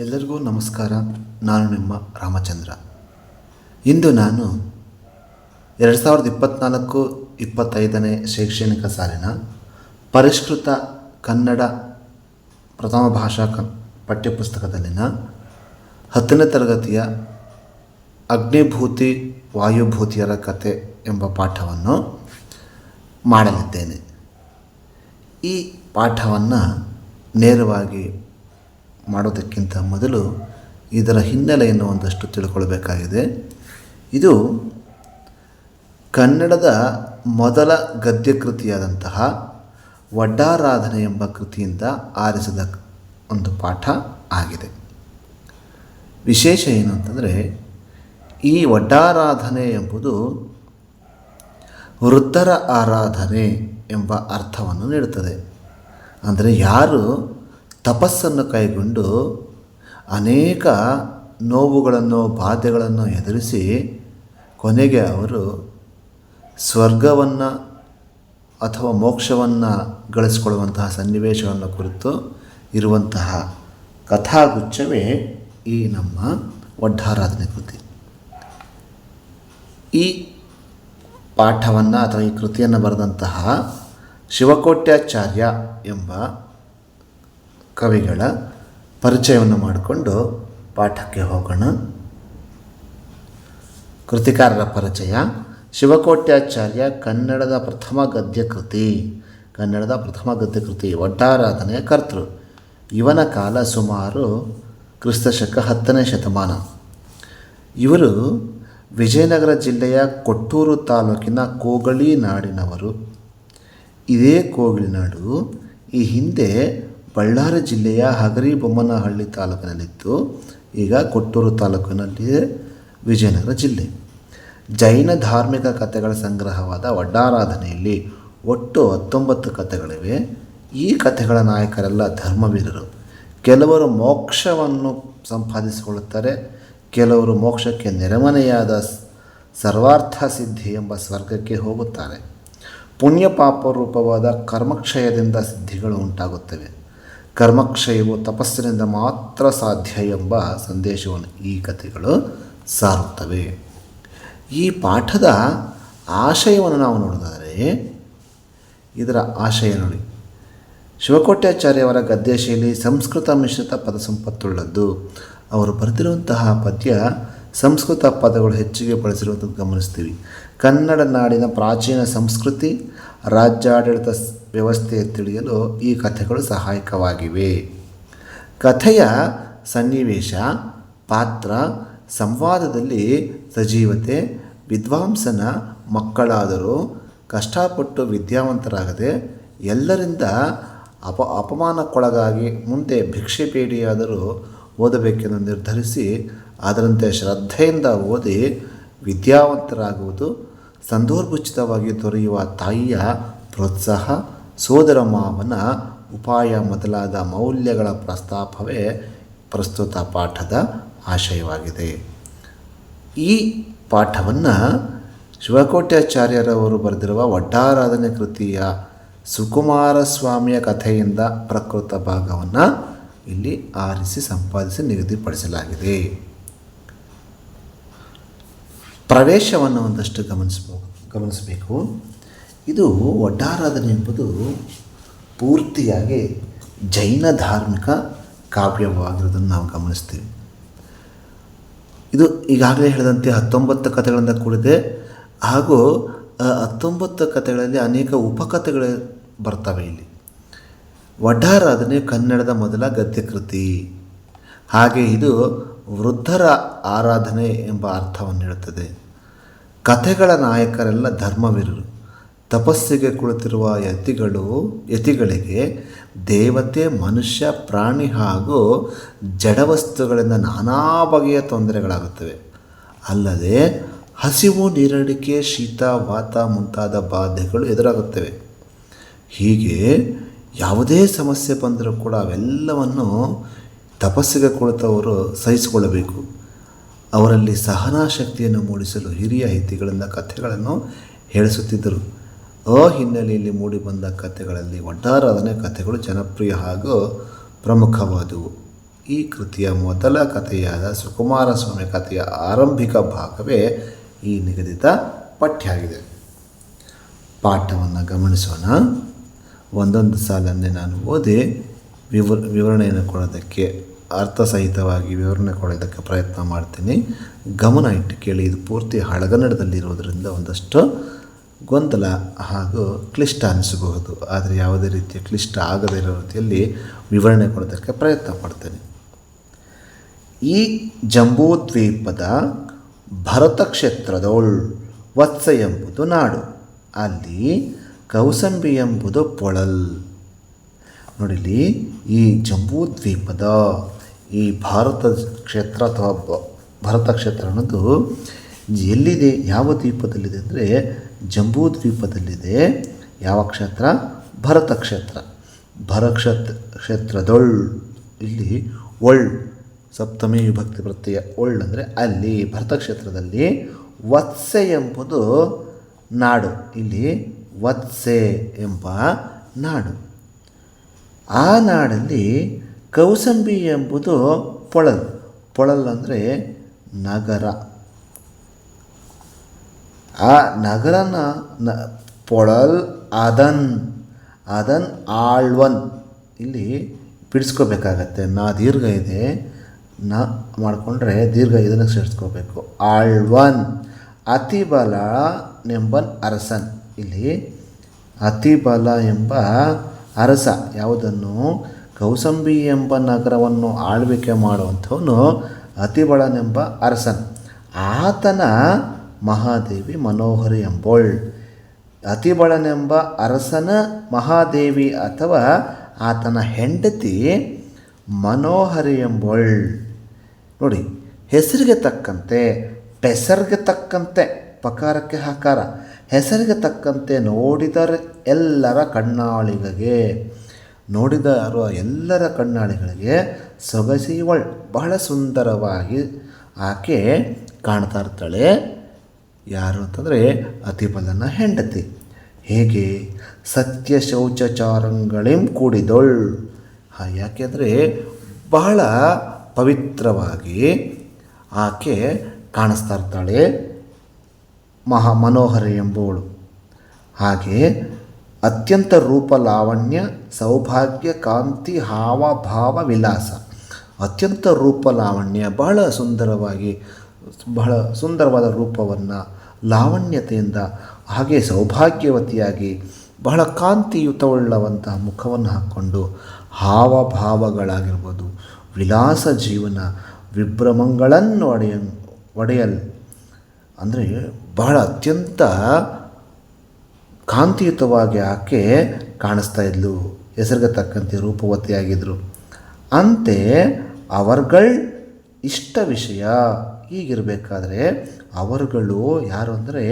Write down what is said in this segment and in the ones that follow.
ಎಲ್ಲರಿಗೂ ನಮಸ್ಕಾರ. ನಾನು ನಿಮ್ಮ ರಾಮಚಂದ್ರ. ಇಂದು ನಾನು ಎರಡು ಸಾವಿರದ ಇಪ್ಪತ್ತ್ನಾಲ್ಕು ಇಪ್ಪತ್ತೈದನೇ ಶೈಕ್ಷಣಿಕ ಸಾಲಿನ ಪರಿಷ್ಕೃತ ಕನ್ನಡ ಪ್ರಥಮ ಭಾಷಾ ಕ ಪಠ್ಯಪುಸ್ತಕದಲ್ಲಿನ ಹತ್ತನೇ ತರಗತಿಯ ಅಗ್ನಿಭೂತಿ ವಾಯುಭೂತಿಯರ ಕತೆ ಎಂಬ ಪಾಠವನ್ನು ಮಾಡಲಿದ್ದೇನೆ. ಈ ಪಾಠವನ್ನು ನೇರವಾಗಿ ಮಾಡೋದಕ್ಕಿಂತ ಮೊದಲು ಇದರ ಹಿನ್ನೆಲೆಯನ್ನು ಒಂದಷ್ಟು ತಿಳ್ಕೊಳ್ಬೇಕಾಗಿದೆ. ಇದು ಕನ್ನಡದ ಮೊದಲ ಗದ್ಯ ಕೃತಿಯಾದಂತಹ ವಡ್ಡಾರಾಧನೆ ಎಂಬ ಕೃತಿಯಿಂದ ಆರಿಸಿದ ಒಂದು ಪಾಠ ಆಗಿದೆ. ವಿಶೇಷ ಏನು ಅಂತಂದರೆ ಈ ವಡ್ಡಾರಾಧನೆ ಎಂಬುದು ವೃದ್ಧರ ಆರಾಧನೆ ಎಂಬ ಅರ್ಥವನ್ನು ನೀಡುತ್ತದೆ. ಅಂದರೆ ಯಾರು ತಪಸ್ಸನ್ನು ಕೈಗೊಂಡು ಅನೇಕ ನೋವುಗಳನ್ನು, ಬಾಧೆಗಳನ್ನು ಎದುರಿಸಿ ಕೊನೆಗೆ ಅವರು ಸ್ವರ್ಗವನ್ನು ಅಥವಾ ಮೋಕ್ಷವನ್ನು ಗಳಿಸಿಕೊಳ್ಳುವಂತಹ ಸನ್ನಿವೇಶವನ್ನು ಕುರಿತು ಇರುವಂತಹ ಕಥಾಗುಚ್ಛವೇ ಈ ನಮ್ಮ ಒಡ್ಡಾರಾಧನೆ ಕೃತಿ. ಈ ಪಾಠವನ್ನು ಅಥವಾ ಈ ಕೃತಿಯನ್ನು ಬರೆದಂತಹ ಶಿವಕೋಟ್ಯಾಚಾರ್ಯ ಎಂಬ ಕವಿಗಳ ಪರಿಚಯವನ್ನು ಮಾಡಿಕೊಂಡು ಪಾಠಕ್ಕೆ ಹೋಗೋಣ. ಕೃತಿಕಾರರ ಪರಿಚಯ, ಶಿವಕೋಟ್ಯಾಚಾರ್ಯ ಕನ್ನಡದ ಪ್ರಥಮ ಗದ್ಯ ಕೃತಿ. ಕನ್ನಡದ ಪ್ರಥಮ ಗದ್ಯ ಕೃತಿ ಒಟ್ಟಾರಾಧನೆಯ ಕರ್ತೃ. ಇವನ ಕಾಲ ಸುಮಾರು ಕ್ರಿಸ್ತಶಕ ಹತ್ತನೇ ಶತಮಾನ. ಇವರು ವಿಜಯನಗರ ಜಿಲ್ಲೆಯ ಕೊಟ್ಟೂರು ತಾಲೂಕಿನ ಕೋಗಳಿ ನಾಡಿನವರು. ಇದೇ ಕೋಗಿಲಿನಾಡು ಈ ಹಿಂದೆ ಬಳ್ಳಾರಿ ಜಿಲ್ಲೆಯ ಹಗರಿಬೊಮ್ಮನಹಳ್ಳಿ ತಾಲೂಕಿನಲ್ಲಿತ್ತು ಈಗ ಕೊಟ್ಟೂರು ತಾಲೂಕಿನಲ್ಲಿ ವಿಜಯನಗರ ಜಿಲ್ಲೆ. ಜೈನ ಧಾರ್ಮಿಕ ಕಥೆಗಳ ಸಂಗ್ರಹವಾದ ವಡ್ಡಾರಾಧನೆಯಲ್ಲಿ ಒಟ್ಟು ಹತ್ತೊಂಬತ್ತು ಕಥೆಗಳಿವೆ. ಈ ಕಥೆಗಳ ನಾಯಕರೆಲ್ಲ ಧರ್ಮವೀರರು. ಕೆಲವರು ಮೋಕ್ಷವನ್ನು ಸಂಪಾದಿಸಿಕೊಳ್ಳುತ್ತಾರೆ, ಕೆಲವರು ಮೋಕ್ಷಕ್ಕೆ ನೆರಮನೆಯಾದ ಸರ್ವಾರ್ಥ ಸಿದ್ಧಿ ಎಂಬ ಸ್ವರ್ಗಕ್ಕೆ ಹೋಗುತ್ತಾರೆ. ಪುಣ್ಯ ಪಾಪ ರೂಪವಾದ ಕರ್ಮಕ್ಷಯದಿಂದ ಸಿದ್ಧಿಗಳು ಉಂಟಾಗುತ್ತವೆ. ಕರ್ಮಕ್ಷಯವು ತಪಸ್ಸಿನಿಂದ ಮಾತ್ರ ಸಾಧ್ಯ ಎಂಬ ಸಂದೇಶವನ್ನು ಈ ಕಥೆಗಳು ಸಾರುತ್ತವೆ. ಈ ಪಾಠದ ಆಶಯವನ್ನು ನಾವು ನೋಡಿದರೆ, ಇದರ ಆಶಯ ನೋಡಿ. ಶಿವಕೋಟ್ಯಾಚಾರ್ಯವರ ಶೈಲಿ ಸಂಸ್ಕೃತ ಮಿಶ್ರಿತ ಪದ ಸಂಪತ್ತುಳ್ಳದ್ದು. ಅವರು ಬರೆದಿರುವಂತಹ ಪದ್ಯ ಸಂಸ್ಕೃತ ಪದಗಳು ಹೆಚ್ಚಿಗೆ ಬಳಸಿರುವಂಥದ್ದು ಗಮನಿಸ್ತೀವಿ. ಕನ್ನಡ ನಾಡಿನ ಪ್ರಾಚೀನ ಸಂಸ್ಕೃತಿ, ರಾಜ್ಯಾಡಳಿತ ವ್ಯವಸ್ಥೆ ತಿಳಿಯಲು ಈ ಕಥೆಗಳು ಸಹಾಯಕವಾಗಿವೆ. ಕಥೆಯ ಸನ್ನಿವೇಶ, ಪಾತ್ರ, ಸಂವಾದದಲ್ಲಿ ಸಜೀವತೆ, ವಿದ್ವಾಂಸನ ಮಕ್ಕಳಾದರೂ ಕಷ್ಟಪಟ್ಟು ವಿದ್ಯಾವಂತರಾಗದೆ ಎಲ್ಲರಿಂದ ಅಪ ಅಪಮಾನಕ್ಕೊಳಗಾಗಿ ಮುಂದೆ ಭಿಕ್ಷೆ ಬೇಡಿಯಾದರೂ ಓದಬೇಕೆಂದು ನಿರ್ಧರಿಸಿ ಅದರಂತೆ ಶ್ರದ್ಧೆಯಿಂದ ಓದಿ ವಿದ್ಯಾವಂತರಾಗುವುದು ಸಂದರ್ಭೋಚಿತವಾಗಿ ದೊರೆಯುವ ತಾಯಿಯ ಪ್ರೋತ್ಸಾಹ ಸೋದರ ಮಾವನ ಉಪಾಯ ಮೊದಲಾದ ಮೌಲ್ಯಗಳ ಪ್ರಸ್ತಾಪವೇ ಪ್ರಸ್ತುತ ಪಾಠದ ಆಶಯವಾಗಿದೆ. ಈ ಪಾಠವನ್ನು ಶಿವಕೋಟ್ಯಾಚಾರ್ಯರವರು ಬರೆದಿರುವ ವಡ್ಡಾರಾಧನೆ ಕೃತಿಯ ಸುಕುಮಾರ ಸ್ವಾಮಿಯ ಕಥೆಯಿಂದ ಪ್ರಕೃತ ಭಾಗವನ್ನು ಇಲ್ಲಿ ಆರಿಸಿ ಸಂಪಾದಿಸಿ ನಿಗದಿಪಡಿಸಲಾಗಿದೆ. ಪ್ರವೇಶವನ್ನು ಒಂದಷ್ಟು ಗಮನಿಸಬಹುದು ಗಮನಿಸಬೇಕು. ಇದು ಒಡ್ಡಾರಾಧನೆ ಎಂಬುದು ಪೂರ್ತಿಯಾಗಿ ಜೈನ ಧಾರ್ಮಿಕ ಕಾವ್ಯವಾಗಿರೋದನ್ನು ನಾವು ಗಮನಿಸ್ತೀವಿ. ಇದು ಈಗಾಗಲೇ ಹೇಳಿದಂತೆ ಹತ್ತೊಂಬತ್ತು ಕಥೆಗಳಿಂದ ಕೂಡಿದೆ. ಹಾಗೂ ಹತ್ತೊಂಬತ್ತು ಕಥೆಗಳಲ್ಲಿ ಅನೇಕ ಉಪಕಥೆಗಳು ಬರ್ತವೆ ಇಲ್ಲಿ. ವಡ್ಡಾರಾಧನೆ ಕನ್ನಡದ ಮೊದಲ ಗದ್ಯಕೃತಿ. ಹಾಗೆ ಇದು ವೃದ್ಧರ ಆರಾಧನೆ ಎಂಬ ಅರ್ಥವನ್ನು ನೀಡುತ್ತದೆ ಕಥೆಗಳ ನಾಯಕರೆಲ್ಲ ಧರ್ಮವೀರರು. ತಪಸ್ಸಿಗೆ ಕುಳಿತಿರುವ ಯತಿಗಳು, ಯತಿಗಳಿಗೆ ದೇವತೆ, ಮನುಷ್ಯ, ಪ್ರಾಣಿ ಹಾಗೂ ಜಡವಸ್ತುಗಳಿಂದ ನಾನಾ ಬಗೆಯ ತೊಂದರೆಗಳಾಗುತ್ತವೆ. ಅಲ್ಲದೆ ಹಸಿವು, ನೀರಡಿಕೆ, ಶೀತ, ವಾತ ಮುಂತಾದ ಬಾಧೆಗಳು ಎದುರಾಗುತ್ತವೆ. ಹೀಗೆ ಯಾವುದೇ ಸಮಸ್ಯೆ ಬಂದರೂ ಕೂಡ ಅವೆಲ್ಲವನ್ನು ತಪಸ್ಸಿಗೆ ಕುಳಿತವರು ಸಹಿಸಿಕೊಳ್ಳಬೇಕು. ಅವರಲ್ಲಿ ಸಹನಾ ಶಕ್ತಿಯನ್ನು ಮೂಡಿಸಲು ಹಿರಿಯ ಹಿತಿಗಳಿಂದ ಕಥೆಗಳನ್ನು ಹೇಳಿಸುತ್ತಿದ್ದರು. ಆ ಹಿನ್ನೆಲೆಯಲ್ಲಿ ಮೂಡಿಬಂದ ಕಥೆಗಳಲ್ಲಿ ಒಟ್ಟಾರಾಧನೆ ಕಥೆಗಳು ಜನಪ್ರಿಯ ಹಾಗೂ ಪ್ರಮುಖವಾದವು. ಈ ಕೃತಿಯ ಮೊದಲ ಕಥೆಯಾದ ಸುಕುಮಾರಸ್ವಾಮಿ ಕಥೆಯ ಆರಂಭಿಕ ಭಾಗವೇ ಈ ನಿಗದಿತ ಪಠ್ಯ ಆಗಿದೆ ಪಾಠವನ್ನು ಗಮನಿಸೋಣ. ಒಂದೊಂದು ಸಾಲನ್ನೇ ನಾನು ಓದಿ ವಿವ ವಿವರಣೆಯನ್ನು ಕೊಡೋದಕ್ಕೆ ಅರ್ಥಸಹಿತವಾಗಿ ವಿವರಣೆ ಕೊಡೋದಕ್ಕೆ ಪ್ರಯತ್ನ ಮಾಡ್ತೀನಿ. ಗಮನ ಇಟ್ಟು ಕೇಳಿ, ಇದು ಪೂರ್ತಿ ಹಳಗನ್ನಡದಲ್ಲಿರೋದರಿಂದ ಒಂದಷ್ಟು ಗೊಂದಲ ಹಾಗೂ ಕ್ಲಿಷ್ಟ ಅನಿಸಬಹುದು. ಆದರೆ ಯಾವುದೇ ರೀತಿಯ ಕ್ಲಿಷ್ಟ ಆಗದೇ ಇರೋ ರೀತಿಯಲ್ಲಿ ವಿವರಣೆ ಕೊಡೋದಕ್ಕೆ ಪ್ರಯತ್ನ ಪಡ್ತೇನೆ. ಈ ಜಂಬೂದ್ವೀಪದ ಭರತ ಕ್ಷೇತ್ರದೊಳ್ ವತ್ಸ ಎಂಬುದು ನಾಡು. ಅಲ್ಲಿ ಕೌಸಂಬಿ ಎಂಬುದು ಪೊಳಲ್. ನೋಡಿಲಿ ಈ ಜಂಬೂದ್ವೀಪದ ಈ ಭಾರತ ಕ್ಷೇತ್ರ ಅಥವಾ ಭರತ ಕ್ಷೇತ್ರ ಅನ್ನೋದು ಎಲ್ಲಿದೆ? ಯಾವ ದ್ವೀಪದಲ್ಲಿದೆ ಅಂದರೆ ಜಂಬೂ ದ್ವೀಪದಲ್ಲಿದೆ. ಯಾವ ಕ್ಷೇತ್ರ? ಭರತ ಕ್ಷೇತ್ರ. ಭರಕ್ಷೇತ್ರ ಕ್ಷೇತ್ರದೊಳ್. ಇಲ್ಲಿ ಒಳ್, ಸಪ್ತಮಿ ವಿಭಕ್ತಿ ಪ್ರತ್ಯಯ ಒಳ್ ಅಂದರೆ ಅಲ್ಲಿ, ಭರತ ಕ್ಷೇತ್ರದಲ್ಲಿ ವತ್ಸೆ ಎಂಬುದು ನಾಡು. ಇಲ್ಲಿ ವತ್ಸೆ ಎಂಬ ನಾಡು. ಆ ನಾಡಲ್ಲಿ ಕೌಸಂಬಿ ಎಂಬುದು ಪೊಳಲ್. ಪೊಳಲ್ ಅಂದರೆ ನಗರ. ಆ ನಗರನ ನ ಪೊಳಲ್ ಅದನ್ ಅದನ್ ಆಳ್ವನ್. ಇಲ್ಲಿ ಬಿಡಿಸ್ಕೋಬೇಕಾಗತ್ತೆ. ನಾ ದೀರ್ಘ ಇದೆ. ನ ಮಾಡಿಕೊಂಡ್ರೆ ದೀರ್ಘ ಇದನ್ನು ಸೇರಿಸ್ಕೋಬೇಕು. ಆಳ್ವನ್, ಅತಿಬಲ ನೆಂಬನ್ ಅರಸನ್. ಇಲ್ಲಿ ಅತಿಬಲ ಎಂಬ ಅರಸ ಯಾವುದನ್ನು? ಕೌಸಂಬಿ ಎಂಬ ನಗರವನ್ನು ಆಳ್ವಿಕೆ ಮಾಡುವಂಥವನು ಅತಿಬಳನೆಂಬ ಅರಸನ್. ಆತನ ಮಹಾದೇವಿ ಮನೋಹರಿ ಎಂಬೋಳ್ ಅತಿಬಳನೆಂಬ ಅರಸನ ಮಹಾದೇವಿ ಅಥವಾ ಆತನ ಹೆಂಡತಿ ಮನೋಹರಿ ಎಂಬೋಳ್ ನೋಡಿ, ಹೆಸರಿಗೆ ತಕ್ಕಂತೆ, ಪೆಸರಿಗೆ ತಕ್ಕಂತೆ, ಪಕಾರಕ್ಕೆ ಹಕಾರ ಹೆಸರಿಗೆ ತಕ್ಕಂತೆ ನೋಡಿದರೆ ಎಲ್ಲರ ಕಣ್ಣಾಳಿಗಳಿಗೆ ನೋಡಿದರ ಎಲ್ಲರ ಕಣ್ಣಾಳಿಗಳಿಗೆ ಸೊಗಸಿವಳ್ ಬಹಳ ಸುಂದರವಾಗಿ ಆಕೆ ಕಾಣ್ತಾ ಇರ್ತಾಳೆ. ಯಾರು ಅಂತಂದರೆ ಅತಿಬಲನ ಹೆಂಡತಿ. ಹೇಗೆ? ಸತ್ಯ ಶೌಚಚಾರಂಗಳಿಂ ಕೂಡಿದೊಳ್. ಯಾಕೆಂದರೆ ಬಹಳ ಪವಿತ್ರವಾಗಿ ಆಕೆ ಕಾಣಿಸ್ತಾ ಇರ್ತಾಳೆ ಮಹಾ ಮನೋಹರಿ ಎಂಬುವಳು. ಹಾಗೆ ಅತ್ಯಂತ ರೂಪ ಲಾವಣ್ಯ, ಸೌಭಾಗ್ಯ, ಕಾಂತಿ ಹಾವಭಾವ ವಿಲಾಸ. ಅತ್ಯಂತ ರೂಪ ಲಾವಣ್ಯ ಬಹಳ ಸುಂದರವಾಗಿ ಬಹಳ ಸುಂದರವಾದ ರೂಪವನ್ನು ಲಾವಣ್ಯತೆಯಿಂದ ಹಾಗೆ ಸೌಭಾಗ್ಯವತಿಯಾಗಿ ಬಹಳ ಕಾಂತಿಯುತವುಳ್ಳವಂತಹ ಮುಖವನ್ನು ಹಾಕ್ಕೊಂಡು ಹಾವಭಾವಗಳಾಗಿರ್ಬೋದು, ವಿಲಾಸ ಜೀವನ, ವಿಭ್ರಮಗಳನ್ನು ಒಡೆಯ, ಒಡೆಯಲ್ ಅಂದರೆ ಬಹಳ ಅತ್ಯಂತ ಕಾಂತಿಯುತವಾಗಿ ಆಕೆ ಕಾಣಿಸ್ತಾ ಇದ್ಲು ಹೆಸರಿಗೆ ತಕ್ಕಂತೆ ರೂಪವತಿಯಾಗಿದ್ದರು ಅಂತೆ ಅವರ್ಗಳ್ ಇಷ್ಟ ವಿಷಯ. ಹೀಗಿರಬೇಕಾದ್ರೆ ಅವರುಗಳು ಯಾರು ಅಂದರೆ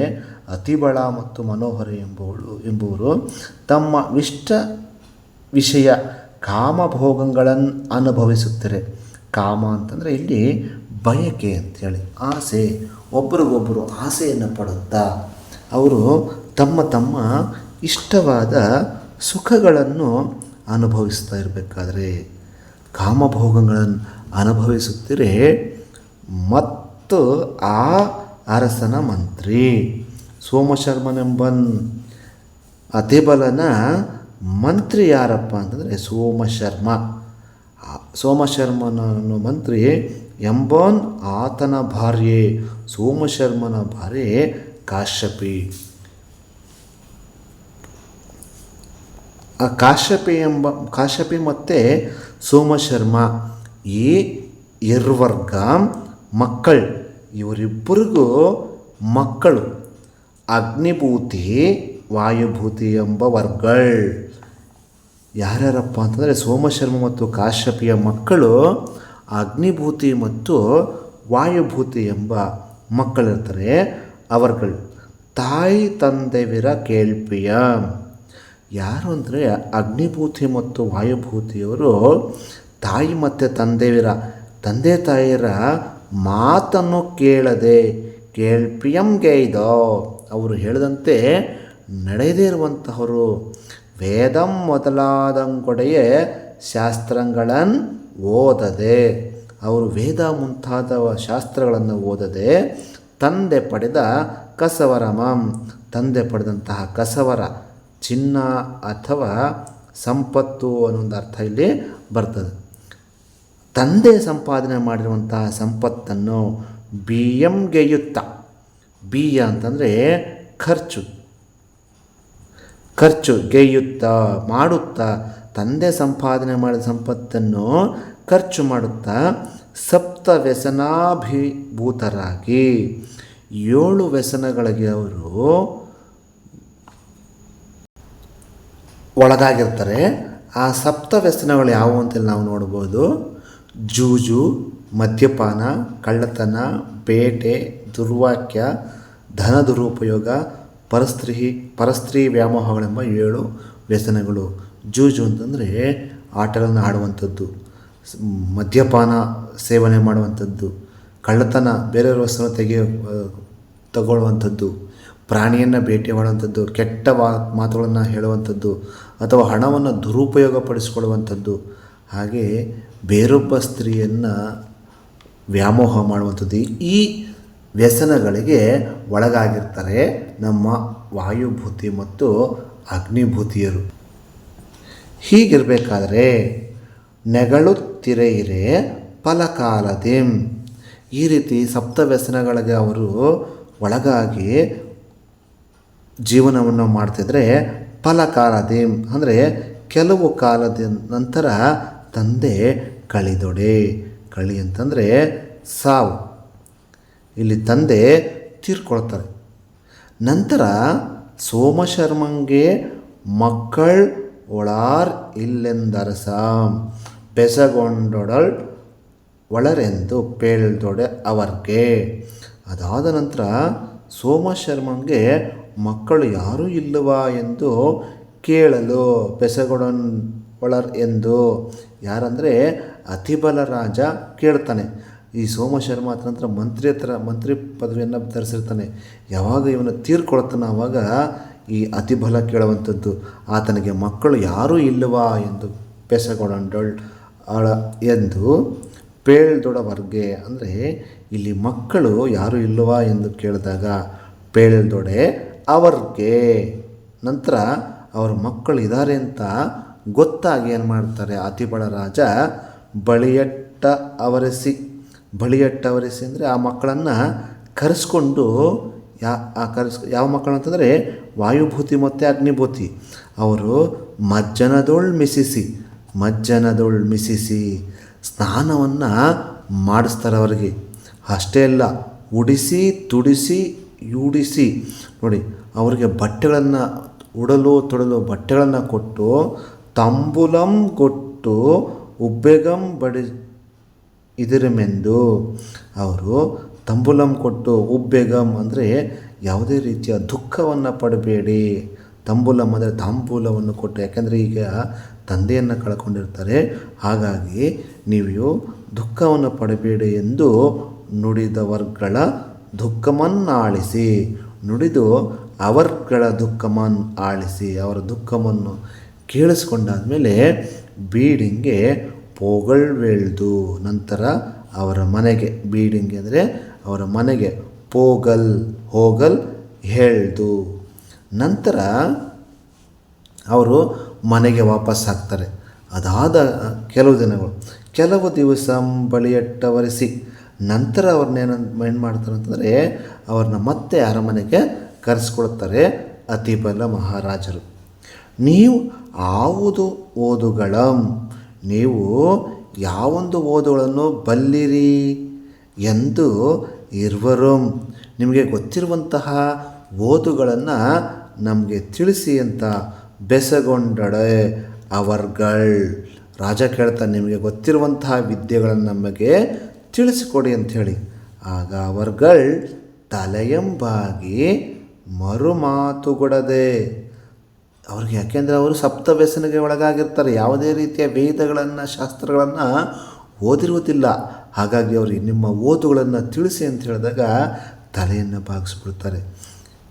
ಅತಿಬಳ ಮತ್ತು ಮನೋಹರ ಎಂಬುವಳು, ಎಂಬುವರು ತಮ್ಮ ವಿಷ್ಟ ವಿಷಯ ಕಾಮಭೋಗಗಳನ್ನು ಅನುಭವಿಸುತ್ತಾರೆ. ಕಾಮ ಅಂತಂದರೆ ಇಲ್ಲಿ ಬಯಕೆ ಅಂತೇಳಿ, ಆಸೆ ಒಬ್ಬರಿಗೊಬ್ಬರು ಆಸೆಯನ್ನು ಪಡುತ್ತಾ ಅವರು ತಮ್ಮ ತಮ್ಮ ಇಷ್ಟವಾದ ಸುಖಗಳನ್ನು ಅನುಭವಿಸ್ತಾ ಇರಬೇಕಾದ್ರೆ ಕಾಮಭೋಗಗಳನ್ನು ಅನುಭವಿಸುತ್ತಿರೇ ಮತ್ತು ಆ ಅರಸನ ಮಂತ್ರಿ. ಸೋಮಶರ್ಮನೆಂಬನ್ ಅತಿಬಲನ ಮಂತ್ರಿ ಯಾರಪ್ಪ ಅಂತಂದರೆ ಸೋಮಶರ್ಮ. ಸೋಮಶರ್ಮನ ಮಂತ್ರಿ ಎಂಬನ್ ಆತನ ಭಾರ್ಯೆ, ಸೋಮಶರ್ಮನ ಭಾರ್ಯೆ ಕಾಶ್ಯಪಿ. ಆ ಕಾಶ್ಯಪಿ ಎಂಬ, ಕಾಶ್ಯಪಿ ಮತ್ತು ಸೋಮಶರ್ಮ. ಈ ಇರ್ವರ್ಗ ಮಕ್ಕಳು. ಇವರಿಬ್ಬರಿಗೂ ಮಕ್ಕಳು. ಅಗ್ನಿಭೂತಿ, ವಾಯುಭೂತಿ ಎಂಬ ವರ್ಗಳ್ ಯಾರ್ಯಾರಪ್ಪ ಅಂತಂದರೆ ಸೋಮಶರ್ಮ ಮತ್ತು ಕಾಶ್ಯಪಿಯ ಮಕ್ಕಳು ಅಗ್ನಿಭೂತಿ ಮತ್ತು ವಾಯುಭೂತಿ ಎಂಬ ಮಕ್ಕಳಿರ್ತಾರೆ ಅವರುಗಳು. ತಾಯಿ ತಂದೆವಿರ ಕೇಳ್ಪಿಯ. ಯಾರು ಅಂದರೆ ಅಗ್ನಿಭೂತಿ ಮತ್ತು ವಾಯುಭೂತಿಯವರು ತಾಯಿ ಮತ್ತು ತಂದೆವಿರ. ತಂದೆ ತಾಯಿಯರ ಮಾತನ್ನು ಕೇಳದೆ ಕೇಳ್ಪಿಯಂಗೆಯ್ದೋ ಅವರು ಹೇಳಿದಂತೆ ನಡೆಯದೇ ಇರುವಂತಹವರು ವೇದಂ ಮೊದಲಾದಂಗೊಡೆಯೇ ಶಾಸ್ತ್ರಗಳನ್ನು ಓದದೆ. ಅವರು ವೇದ ಮುಂತಾದ ಶಾಸ್ತ್ರಗಳನ್ನು ಓದದೆ ತಂದೆ ಪಡೆದ ಕಸವರಮಂ. ತಂದೆ ಪಡೆದಂತಹ ಕಸವರ ಚಿನ್ನ ಅಥವಾ ಸಂಪತ್ತು ಅನ್ನೊಂದು ಅರ್ಥ ಇಲ್ಲಿ ಬರ್ತದೆ. ತಂದೆ ಸಂಪಾದನೆ ಮಾಡಿರುವಂತಹ ಸಂಪತ್ತನ್ನು ಬಿ ಎಂಗೆಯುತ್ತ ಬಿಯ ಅಂತಂದರೆ ಖರ್ಚು. ಖರ್ಚು, ಗೆಯುತ್ತಾ, ಮಾಡುತ್ತಾ. ತಂದೆ ಸಂಪಾದನೆ ಮಾಡಿದ ಸಂಪತ್ತನ್ನು ಖರ್ಚು ಮಾಡುತ್ತಾ ಸಪ್ತ ವ್ಯಸನಾಭಿಭೂತರಾಗಿ ಏಳು ವ್ಯಸನಗಳಿಗೆ ಅವರು ಒಳಗಾಗಿರ್ತಾರೆ. ಆ ಸಪ್ತ ವ್ಯಸನಗಳು ಯಾವುವು ಅಂತೇಳಿ ನಾವು ನೋಡ್ಬೋದು. ಜೂಜು, ಮದ್ಯಪಾನ, ಕಳ್ಳತನ, ಬೇಟೆ, ದುರ್ವಾಕ್ಯ, ಧನ ದುರುಪಯೋಗ ಪರಸ್ತ್ರೀ ಪರಸ್ತ್ರೀ ವ್ಯಾಮೋಹಗಳೆಂಬ ಏಳು ವ್ಯಸನಗಳು. ಜೂಜು ಅಂತಂದರೆ ಆಟಗಳನ್ನು ಆಡುವಂಥದ್ದು ಮದ್ಯಪಾನ ಸೇವನೆ ಮಾಡುವಂಥದ್ದು, ಕಳ್ಳತನ ಬೇರೆಯವರ ವಸ್ತುವನ್ನು ತೆಗೆಯೋ ತಗೊಳ್ಳುವಂಥದ್ದು, ಪ್ರಾಣಿಯನ್ನು ಭೇಟಿ ಮಾಡುವಂಥದ್ದು, ಕೆಟ್ಟ ಮಾತುಗಳನ್ನು ಹೇಳುವಂಥದ್ದು, ಅಥವಾ ಹಣವನ್ನು ದುರುಪಯೋಗಪಡಿಸಿಕೊಳ್ಳುವಂಥದ್ದು ಹಾಗೆ ಬೇರೊಬ್ಬ ಸ್ತ್ರೀಯನ್ನು ವ್ಯಾಮೋಹ ಮಾಡುವಂಥದ್ದು ಈ ವ್ಯಸನಗಳಿಗೆ ಒಳಗಾಗಿರ್ತಾರೆ ನಮ್ಮ ವಾಯುಭೂತಿ ಮತ್ತು ಅಗ್ನಿಭೂತಿಯರು. ಹೀಗಿರಬೇಕಾದ್ರೆ ನೆಗಳುತ್ತಿರೆಯಿರೆ ಫಲಕಾಲದೆ ಈ ರೀತಿ ಸಪ್ತ ವ್ಯಸನಗಳಿಗೆ ಅವರು ಒಳಗಾಗಿ ಜೀವನವನ್ನು ಮಾಡ್ತಿದ್ರೆ ಫಲಕಾಲದೆ ಅಂದರೆ ಕೆಲವು ಕಾಲದ ನಂತರ ತಂದೆ ಕಳಿದೊಡೆ. ಕಳಿ ಅಂತಂದರೆ ಸಾವು. ಇಲ್ಲಿ ತಂದೆ ತೀರ್ಕೊಳ್ತಾರೆ. ನಂತರ ಸೋಮಶರ್ಮಂಗೆ ಮಕ್ಕಳ್ ಒಳಾರ್ ಇಲ್ಲೆಂದರಸ. ಬೆಸಗೊಂಡೊಡಲ್ ಒಳರೆಂದು ಪೇಳ್ದೊಡೆ ಅವರ್ಗೆ. ಅದಾದ ನಂತರ ಸೋಮಶರ್ಮಂಗೆ ಮಕ್ಕಳು ಯಾರೂ ಇಲ್ಲವಾ ಎಂದು ಕೇಳಲು ಬೆಸಗೊಡನ್ ಒಳರ್ ಎಂದು ಯಾರಂದರೆ ಅತಿಬಲ ರಾಜ ಕೇಳ್ತಾನೆ. ಈ ಸೋಮಶರ್ಮ ಆತ ನಂತರ ಮಂತ್ರಿ ಹತ್ರ ಮಂತ್ರಿ ಪದವಿಯನ್ನು ಧರಿಸಿರ್ತಾನೆ ಯಾವಾಗ ಇವನು ತೀರ್ಕೊಳ್ತಾನೆ ಆವಾಗ ಈ ಅತಿಬಲ ಕೇಳುವಂಥದ್ದು. ಆತನಿಗೆ ಮಕ್ಕಳು ಯಾರೂ ಇಲ್ಲವಾ ಎಂದು ಬೆಸಗೊಡಂಡಳ್ ಅಳ ಎಂದು ಪೇಳ್ದೊಡವರ್ಗೆ ಅಂದರೆ ಇಲ್ಲಿ ಮಕ್ಕಳು ಯಾರೂ ಇಲ್ಲವಾ ಎಂದು ಕೇಳಿದಾಗ ಪೇಳ್ದೊಡೆ ಅವರ್ಗೆ. ನಂತರ ಅವರ ಮಕ್ಕಳು ಇದ್ದಾರೆ ಅಂತ ಗೊತ್ತಾಗಿ ಏನು ಮಾಡ್ತಾರೆ ಅತಿಬಳ ರಾಜ, ಬಳಿಯಟ್ಟ ಅವರಸಿ. ಬಳಿಯಟ್ಟ ಅವರಿಸಿ ಅಂದರೆ ಆ ಮಕ್ಕಳನ್ನು ಕರೆಸ್ಕೊಂಡು ಯಾ, ಆ ಕರೆಸ್, ಯಾವ ಮಕ್ಕಳು ಅಂತಂದರೆ ವಾಯುಭೂತಿ ಮತ್ತು ಅಗ್ನಿಭೂತಿ. ಅವರು ಮಜ್ಜನದೊಳ್ ಮಿಸಿಸಿ ಮಜ್ಜನದೊಳ್ ಮಿಸಿಸಿ ಸ್ನಾನವನ್ನು ಮಾಡಿಸ್ತಾರೆ ಅವರಿಗೆ. ಅಷ್ಟೇ ಅಲ್ಲ, ಉಡಿಸಿ, ತುಡಿಸಿ, ಯೂಡಿಸಿ. ನೋಡಿ, ಅವರಿಗೆ ಬಟ್ಟೆಗಳನ್ನು, ಉಡಲು, ತೊಡಲು ಬಟ್ಟೆಗಳನ್ನು ಕೊಟ್ಟು ತಂಬುಲಂ ಕೊಟ್ಟು ಉಬ್ಬೆಗಂ ಬಡಿ ಇದರಮೆಂದು. ಅವರು ತಂಬುಲಂ ಕೊಟ್ಟು ಉಬ್ಬೆಗಂ ಅಂದರೆ ಯಾವುದೇ ರೀತಿಯ ದುಃಖವನ್ನು ಪಡಬೇಡಿ. ತಂಬುಲಂ ಅಂದರೆ ತಾಂಬೂಲವನ್ನು ಕೊಟ್ಟು, ಯಾಕೆಂದರೆ ಈಗ ತಂದೆಯನ್ನು ಕಳ್ಕೊಂಡಿರ್ತಾರೆ. ಹಾಗಾಗಿ ನೀವು ದುಃಖವನ್ನು ಪಡಬೇಡಿ ಎಂದು ನುಡಿದವರ್ಗಳ ದುಃಖಮನ್ನಾಳಿಸಿ. ನುಡಿದು ಅವರ್ಗಳ ದುಃಖಮನ್ ಆಳಿಸಿ ಅವರ ದುಃಖವನ್ನು ಕೇಳಿಸ್ಕೊಂಡಾದ್ಮೇಲೆ ಬೀಡಿಂಗೆ ಪೋಗಳ್ವೇಳ್ದು. ನಂತರ ಅವರ ಮನೆಗೆ, ಬೀಡಿಂಗೆ ಅಂದರೆ ಅವರ ಮನೆಗೆ ಪೋಗಲ್, ಹೋಗಲ್ ಹೇಳ್ದು. ನಂತರ ಅವರು ಮನೆಗೆ ವಾಪಸ್ ಹಾಕ್ತಾರೆ ಅದಾದ ಕೆಲವು ದಿನಗಳು. ಕೆಲವು ದಿವಸ ಬಳಿಯಟ್ಟವರಿಸಿ. ನಂತರ ಅವ್ರನ್ನೇನು ಏನು ಮಾಡ್ತಾರೆ ಅಂತಂದರೆ ಅವ್ರನ್ನ ಮತ್ತೆ ಅರಮನೆಗೆ ಕರೆಸ್ಕೊಳ್ತಾರೆ ಅತಿಬಲ ಮಹಾರಾಜರು. ನೀವು ಆವುದು ಓದುಗಳಂ. ನೀವು ಯಾವೊಂದು ಓದುಗಳನ್ನು ಬಲ್ಲಿರಿ ಎಂದು ಇರುವರು. ನಿಮಗೆ ಗೊತ್ತಿರುವಂತಹ ಓದುಗಳನ್ನು ನಮಗೆ ತಿಳಿಸಿ ಅಂತ ಬೆಸಗೊಂಡಡೆ ಅವರ್ಗಳ್. ರಾಜ ಕೇಳ್ತಾನೆ ನಿಮಗೆ ಗೊತ್ತಿರುವಂತಹ ವಿದ್ಯೆಗಳನ್ನು ನಮಗೆ ತಿಳಿಸಿಕೊಡಿ ಅಂಥೇಳಿ ಆಗ ಅವರ್ಗಳ್ ತಲೆಯಂಬಾಗಿ ಮರುಮಾತುಗೊಡದೆ ಅವ್ರಿಗೆ ಯಾಕೆಂದರೆ ಅವರು ಸಪ್ತ ವ್ಯಸನಿಗೆ ಒಳಗಾಗಿರ್ತಾರೆ. ಯಾವುದೇ ರೀತಿಯ ವೇದಗಳನ್ನು, ಶಾಸ್ತ್ರಗಳನ್ನು ಓದಿರುವುದಿಲ್ಲ. ಹಾಗಾಗಿ ಅವರು ನಿಮ್ಮ ಓದುಗಳನ್ನು ತಿಳಿಸಿ ಅಂತ ಹೇಳಿದಾಗ ತಲೆಯನ್ನು ಬಾಗಿಸ್ಬಿಡ್ತಾರೆ.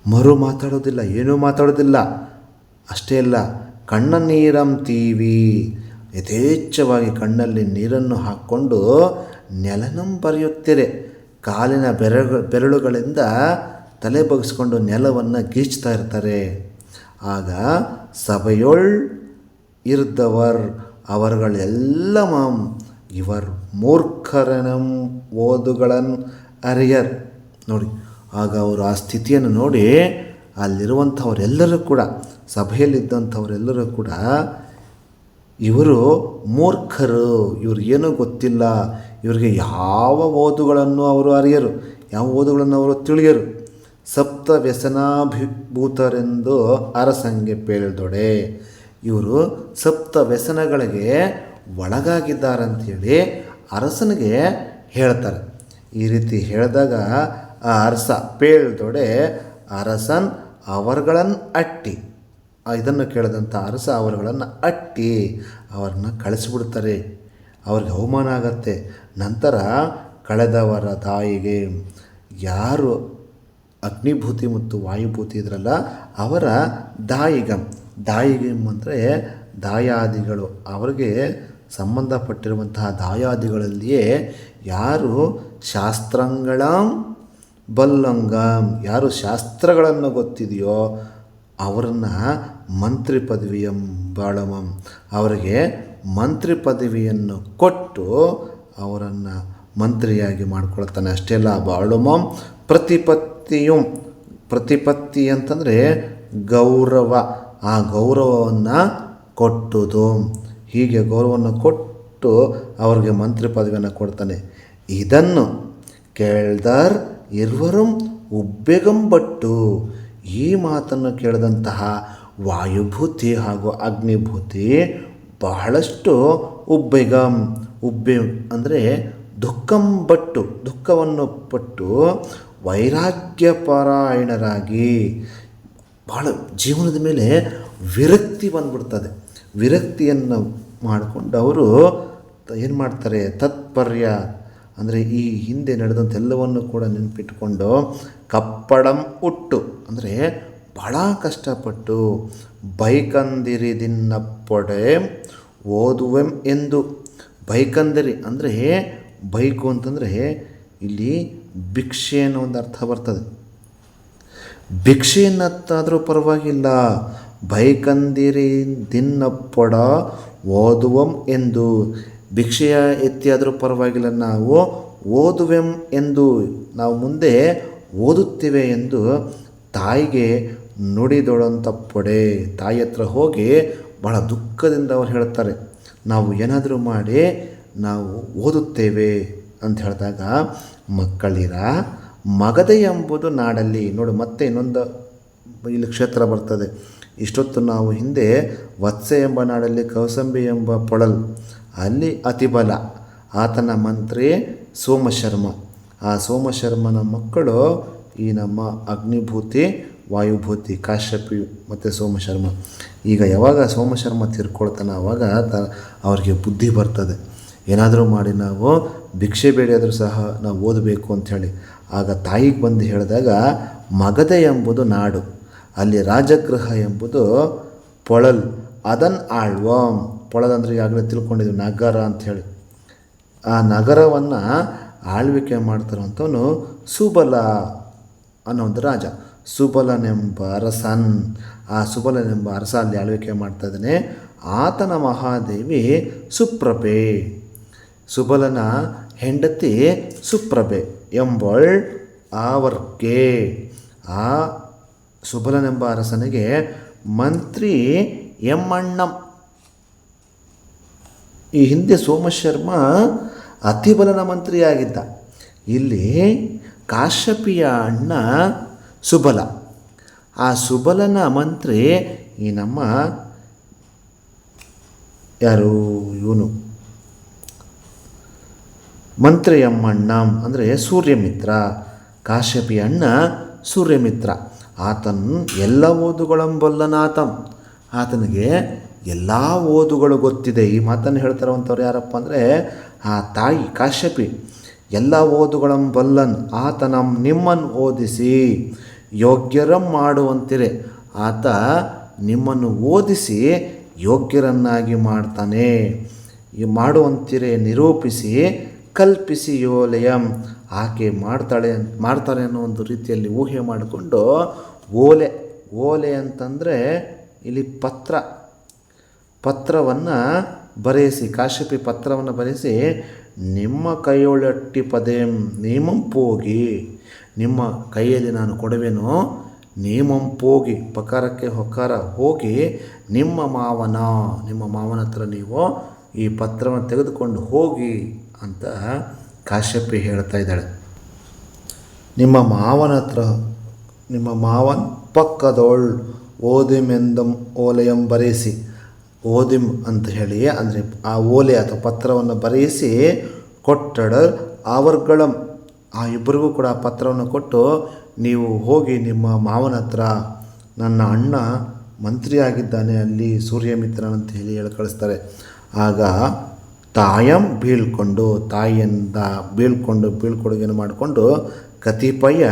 ಮರು ಮಾತಾಡೋದಿಲ್ಲ, ಏನೂ ಮಾತಾಡೋದಿಲ್ಲ. ಅಷ್ಟೇ ಅಲ್ಲ ಕಣ್ಣ ನೀರಂ ತೀವಿ. ಯಥೇಚ್ಛವಾಗಿ ಕಣ್ಣಲ್ಲಿ ನೀರನ್ನು ಹಾಕ್ಕೊಂಡು ನೆಲನಂ ಬರೆಯುತ್ತೀರೆ. ಕಾಲಿನ ಬೆರಳು ಬೆರಳುಗಳಿಂದ ತಲೆ ಬಗ್ಸ್ಕೊಂಡು ನೆಲವನ್ನು ಗೀಚ್ತಾ ಇರ್ತಾರೆ. ಆಗ ಸಭೆಯೊಳ್ ಇರ್ದವರ್ அவர்களெல்லாம் ಇವರು ಮೂರ್ಖರನಂ ಓದುಗಳನ್ ಅರಿಯರ್ ನೋಡಿ ಆಗ ಅವರು ಆ ಸ್ಥಿತಿಯನ್ನು ನೋಡಿ ಅಲ್ಲಿರುವಂಥವರೆಲ್ಲರೂ ಕೂಡ ಸಭೆಯಲ್ಲಿದ್ದಂಥವರೆಲ್ಲರೂ ಕೂಡ ಇವರು ಮೂರ್ಖರು ಇವ್ರಿಗೇನೂ ಗೊತ್ತಿಲ್ಲ ಇವರಿಗೆ ಯಾವ ಓದುಗಳನ್ನು ಅವರು ಅರಿಯರು ಯಾವ ಓದುಗಳನ್ನು ಅವರು ತಿಳಿಯರು ಸಪ್ತ ವ್ಯಸನಾಭಿಭೂತರೆಂದು ಅರಸಂಗೆ ಪೇಳ್ದೊಡೆ. ಇವರು ಸಪ್ತ ವ್ಯಸನಗಳಿಗೆ ಒಳಗಾಗಿದ್ದಾರಂಥೇಳಿ ಅರಸನಿಗೆ ಹೇಳ್ತಾರೆ. ಈ ರೀತಿ ಹೇಳಿದಾಗ ಆ ಅರಸ ಪೇಳ್ದೊಡೆ ಅರಸನ್ ಅವರುಗಳನ್ನು ಅಟ್ಟಿ. ಇದನ್ನು ಕೇಳಿದಂಥ ಅರಸ ಅವರುಗಳನ್ನು ಅಟ್ಟಿ. ಅವರನ್ನು ಕಳಿಸಿಬಿಡ್ತಾರೆ. ಅವ್ರಿಗೆ ಅವಮಾನ ಆಗತ್ತೆ. ನಂತರ ಕಳೆದವರ ತಾಯಿಗೆ ಯಾರು ಅಗ್ನಿಭೂತಿ ಮತ್ತು ವಾಯುಭೂತಿ ಇದರಲ್ಲ, ಅವರ ದಾಯಿಗಂ. ದಾಯಿಗಂ ಅಂದರೆ ದಾಯಾದಿಗಳು. ಅವರಿಗೆ ಸಂಬಂಧಪಟ್ಟಿರುವಂತಹ ದಾಯಾದಿಗಳಲ್ಲಿಯೇ ಯಾರು ಶಾಸ್ತ್ರಂಗಳ ಬಲ್ಲಂಗಂ. ಯಾರು ಶಾಸ್ತ್ರಗಳನ್ನು ಗೊತ್ತಿದೆಯೋ ಅವರನ್ನು ಮಂತ್ರಿ ಪದವಿಯಂ ಬಾಳಮಂ. ಅವರಿಗೆ ಮಂತ್ರಿ ಪದವಿಯನ್ನು ಕೊಟ್ಟು ಅವರನ್ನು ಮಂತ್ರಿಯಾಗಿ ಮಾಡ್ಕೊಳ್ತಾನೆ. ಅಲ್ಲ ಬಾಳುಮಂ. ಪ್ರತಿಪತ್ತಿಯು ಪ್ರತಿಪತ್ತಿ ಅಂತಂದರೆ ಗೌರವ. ಆ ಗೌರವವನ್ನು ಕೊಟ್ಟುದು. ಹೀಗೆ ಗೌರವವನ್ನು ಕೊಟ್ಟು ಅವ್ರಿಗೆ ಮಂತ್ರಿ ಪದವಿಯನ್ನು ಕೊಡ್ತಾನೆ. ಇದನ್ನು ಕೇಳ್ದಾರ್ ಇರುವರು ಉಬ್ಬೆಗಂಬಟ್ಟು. ಈ ಮಾತನ್ನು ಕೇಳಿದಂತಹ ವಾಯುಭೂತಿ ಹಾಗೂ ಅಗ್ನಿಭೂತಿ ಬಹಳಷ್ಟು ಉಬ್ಬೆಗಂ. ಉಬ್ಬೆ ಅಂದರೆ ದುಃಖಂಬಟ್ಟು, ದುಃಖವನ್ನು ಪಟ್ಟು ವೈರಾಗ್ಯಪರಾಯಣರಾಗಿ ಭಾಳ ಜೀವನದ ಮೇಲೆ ವಿರಕ್ತಿ ಬಂದ್ಬಿಡ್ತದೆ. ವಿರಕ್ತಿಯನ್ನು ಮಾಡಿಕೊಂಡು ಅವರು ಏನು ಮಾಡ್ತಾರೆ? ತತ್ಪರ್ಯ ಅಂದರೆ ಈ ಹಿಂದೆ ನಡೆದಂಥ ಎಲ್ಲವನ್ನು ಕೂಡ ನೆನಪಿಟ್ಕೊಂಡು ಕಪ್ಪಡಂ ಉಟ್ಟು ಅಂದರೆ ಭಾಳ ಕಷ್ಟಪಟ್ಟು ಬೈಕಂದಿರಿದಿನ್ನಪ್ಪೊಡೆ ಓದುವೆಂ ಎಂದು ಬೈಕಂದಿರಿ ಅಂದರೆ ಬೈಕು ಅಂತಂದರೆ ಇಲ್ಲಿ ಭಿಕ್ಷೆ ಅನ್ನೋ ಒಂದು ಅರ್ಥ ಬರ್ತದೆ. ಭಿಕ್ಷೆಯನ್ನತ್ತಾದರೂ ಪರವಾಗಿಲ್ಲ. ಬೈಕಂದಿರಿ ದಿನ್ನಪ್ಪಡ ಓದುವಂ ಎಂದು. ಭಿಕ್ಷೆಯ ಎತ್ತಿಯಾದರೂ ಪರವಾಗಿಲ್ಲ ನಾವು ಓದುವೆಂ ಎಂದು. ನಾವು ಮುಂದೆ ಓದುತ್ತೇವೆ ಎಂದು ತಾಯಿಗೆ ನುಡಿದೊಳಂತಪ್ಪೊಡೆ. ತಾಯಿ ಹತ್ರ ಹೋಗಿ ಬಹಳ ದುಃಖದಿಂದ ಅವ್ರು ಹೇಳ್ತಾರೆ, ನಾವು ಏನಾದರೂ ಮಾಡಿ ನಾವು ಓದುತ್ತೇವೆ. ಅಂತ ಹೇಳಿದಾಗ, ಮಕ್ಕಳಿರ, ಮಗದೆ ಎಂಬುದು ನಾಡಲ್ಲಿ, ನೋಡು ಮತ್ತೆ ಇನ್ನೊಂದು ಇಲ್ಲಿ ಕ್ಷೇತ್ರ ಬರ್ತದೆ. ಇಷ್ಟೊತ್ತು ನಾವು ಹಿಂದೆ ವತ್ಸೆ ಎಂಬ ನಾಡಲ್ಲಿ, ಕೌಸಂಬಿ ಎಂಬ ಪೊಳಲ್, ಅಲ್ಲಿ ಅತಿಬಲ, ಆತನ ಮಂತ್ರಿ ಸೋಮಶರ್ಮ. ಆ ಸೋಮಶರ್ಮನ ಮಕ್ಕಳು ಈ ನಮ್ಮ ಅಗ್ನಿಭೂತಿ, ವಾಯುಭೂತಿ ಕಾಶ್ಯಪಿ ಮತ್ತು ಸೋಮಶರ್ಮ. ಈಗ ಯಾವಾಗ ಸೋಮಶರ್ಮ ತೀರ್ಕೊಳ್ತಾನೆ ಆವಾಗ ತ ಅವ್ರಿಗೆ ಬುದ್ಧಿ ಬರ್ತದೆ. ಏನಾದರೂ ಮಾಡಿ ನಾವು ಭಿಕ್ಷೆ ಬೇಡಿಯಾದರೂ ಸಹ ನಾವು ಓದಬೇಕು ಅಂಥೇಳಿ ಆಗ ತಾಯಿಗೆ ಬಂದು ಹೇಳಿದಾಗ ಮಗದೆ ಎಂಬುದು ನಾಡು, ಅಲ್ಲಿ ರಾಜಗೃಹ ಎಂಬುದು ಪೊಳಲ್, ಅದನ್ ಆಳ್ವಂ. ಪೊಳಲ್ ಅಂದರೆ ಈಗಾಗಲೇ ತಿಳ್ಕೊಂಡಿದ್ದೀವಿ ನಗರ ಅಂಥೇಳಿ ಆ ನಗರವನ್ನು ಆಳ್ವಿಕೆ ಮಾಡ್ತಿರುವಂಥವನು ಸುಬಲ ಅನ್ನೋ ಒಂದು ರಾಜ. ಸುಬಲನೆಂಬ ಅರಸನ್. ಆ ಸುಬಲನೆಂಬ ಅರಸ ಅಲ್ಲಿ ಆಳ್ವಿಕೆ ಮಾಡ್ತಾ ಇದ್ದಾನೆ. ಆತನ ಮಹಾದೇವಿ ಸುಪ್ರಭೆ. ಸುಬಲನ ಹೆಂಡತಿ ಸುಪ್ರಭೆ ಎಂಬಳ್ ಆವರ್ಗೆ ಆ ಸುಬಲನೆಂಬ ಅರಸನಿಗೆ ಮಂತ್ರಿ ಎಮ್ಮಣ್ಣಂ. ಈ ಹಿಂದೆ ಸೋಮಶರ್ಮ ಅತಿಬಲನ ಮಂತ್ರಿಯಾಗಿದ್ದ. ಇಲ್ಲಿ ಕಾಶ್ಯಪಿಯ ಅಣ್ಣ ಸುಬಲ. ಆ ಸುಬಲನ ಮಂತ್ರಿ ಈ ನಮ್ಮ ಯಾರು? ಇವನು. ಮಂತ್ರಿ ಅಮ್ಮಣ್ಣ ಅಂದರೆ ಸೂರ್ಯಮಿತ್ರ. ಕಾಶ್ಯಪಿ ಅಣ್ಣ ಸೂರ್ಯಮಿತ್ರ. ಆತನ್ ಎಲ್ಲ ಓದುಗಳಂಬಲ್ಲನಾತಂ. ಆತನಿಗೆ ಎಲ್ಲ ಓದುಗಳು ಗೊತ್ತಿದೆ. ಈ ಮಾತನ್ನು ಹೇಳ್ತಾರಂಥವ್ರು ಯಾರಪ್ಪ ಅಂದರೆ ಆ ತಾಯಿ ಕಾಶ್ಯಪಿ. ಎಲ್ಲ ಓದುಗಳಂಬಲ್ಲನ್, ಆತನಂ ನಿಮ್ಮನ್ನು ಓದಿಸಿ, ಯೋಗ್ಯರಂ ಮಾಡುವಂತಿರೆ. ಆತ ನಿಮ್ಮನ್ನು ಓದಿಸಿ, ಯೋಗ್ಯರನ್ನಾಗಿ ಮಾಡ್ತಾನೆ. ಮಾಡುವಂತಿರೆ ನಿರೂಪಿಸಿ ಕಲ್ಪಿಸಿ ಯೋಲಯಂ ಆಕೆ ಮಾಡ್ತಾಳೆ, ಮಾಡ್ತಾರೆ ಅನ್ನೋ ಒಂದು ರೀತಿಯಲ್ಲಿ ಊಹೆ ಮಾಡಿಕೊಂಡು ಓಲೆ ಓಲೆ ಅಂತಂದರೆ ಇಲ್ಲಿ ಪತ್ರ, ಪತ್ರವನ್ನು ಬರೆಯಿಸಿ ಕಾಶ್ಯಪಿ ಪತ್ರವನ್ನು ಬರೆಸಿ, ನಿಮ್ಮ ಕೈಯೊಳಟ್ಟಿ ಪದೇಂ ನೇಮಂಪೋಗಿ ನಿಮ್ಮ ಕೈಯಲ್ಲಿ ನಾನು ಕೊಡುವೆನು ನೇಮಂಪೋಗಿ ಪಕಾರಕ್ಕೆ ಹೊಕಾರ ಹೋಗಿ, ನಿಮ್ಮ ಮಾವನ ನಿಮ್ಮ ಮಾವನ ಹತ್ರ ನೀವು ಈ ಪತ್ರವನ್ನು ತೆಗೆದುಕೊಂಡು ಹೋಗಿ. ಅಂತ ಕಾಶ್ಯಪಿ ಹೇಳ್ತಾ ಇದ್ದಾಳೆ. ನಿಮ್ಮ ಮಾವನ ಹತ್ರ, ನಿಮ್ಮ ಮಾವನ್ ಪಕ್ಕದೋಳ್ ಓದಿಮೆಂದಂ ಓಲೆಯಂ ಬರೆಯಿಸಿ ಓದಿಮ್ ಅಂತ ಹೇಳಿ ಅಂದರೆ ಆ ಓಲೆ ಅಥವಾ ಪತ್ರವನ್ನು ಬರೆಯಿಸಿ ಕೊಟ್ಟಡ ಅವರ್ಗಳಂ ಆ ಇಬ್ಬರಿಗೂ ಕೂಡ ಆ ಪತ್ರವನ್ನು ಕೊಟ್ಟು ನೀವು ಹೋಗಿ ನಿಮ್ಮ ಮಾವನ ಹತ್ರ ನನ್ನ ಅಣ್ಣ ಮಂತ್ರಿಯಾಗಿದ್ದಾನೆ ಅಲ್ಲಿ ಸೂರ್ಯಮಿತ್ರನಂತ ಹೇಳಿ ಹೇಳಿ ಕಳಿಸ್ತಾರೆ ಆಗ ತಾಯಂ ಬೀಳ್ಕೊಂಡು, ತಾಯಿಯಿಂದ ಬೀಳ್ಕೊಂಡು, ಬೀಳ್ಕೊಡುಗೆಯನ್ನು ಮಾಡಿಕೊಂಡು ಕತಿಪಯ